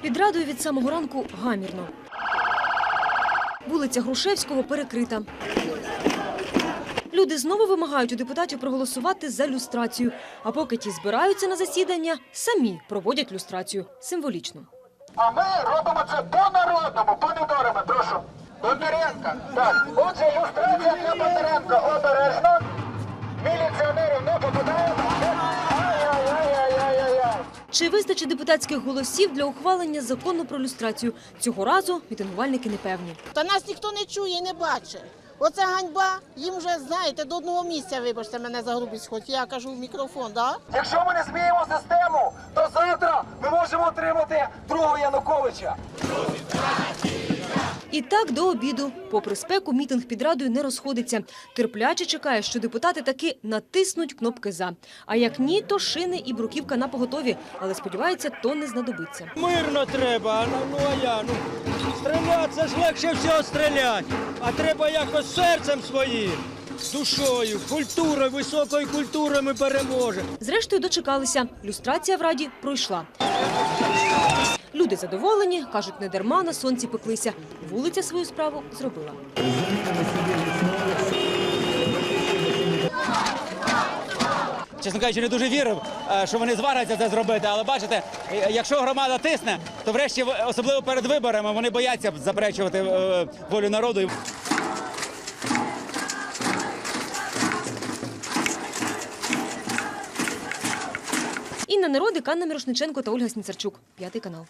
Під радою від самого ранку гамірно. Вулиця Грушевського перекрита. Люди знову вимагають у депутатів проголосувати за люстрацію. А поки ті збираються на засідання, самі проводять люстрацію символічно. А ми робимо це по-народному, помідорами, прошу. Бондаренка. Так, отже, ілюстрація для Бондаренка. Обережно. Чи вистачить депутатських голосів для ухвалення закону про люстрацію? Цього разу мітингувальники не певні. Та нас ніхто не чує і не бачить. Оце ганьба, їм вже, знаєте, до одного місця, вибачте мене за грубість, хоч я кажу в мікрофон, да? Якщо ми не зміємо систему, то завтра ми можемо отримати другого Януковича. І так до обіду. Попри спеку, мітинг під радою не розходиться. Терпляче чекає, що депутати таки натиснуть кнопки за. А як ні, то шини і бруківка на поготові. Але сподівається, то не знадобиться. Мирно треба, а ну, ну а я, ну стріляти це ж легше всього стріляти. А треба якось серцем своїм, душою, культурою, високою культурою ми переможемо. Зрештою дочекалися. Люстрація в раді пройшла. Люди задоволені, кажуть, не дарма на сонці пеклися. Вулиця свою справу зробила. чесно кажучи, не дуже вірив, е, що вони зваряться це зробити. Але бачите, е, якщо громада тисне, то врешті, особливо перед виборами, вони бояться заперечувати е, волю народу. Інна Народик, Анна Мірошниченко та Ольга Сніцарчук. П'ятий канал.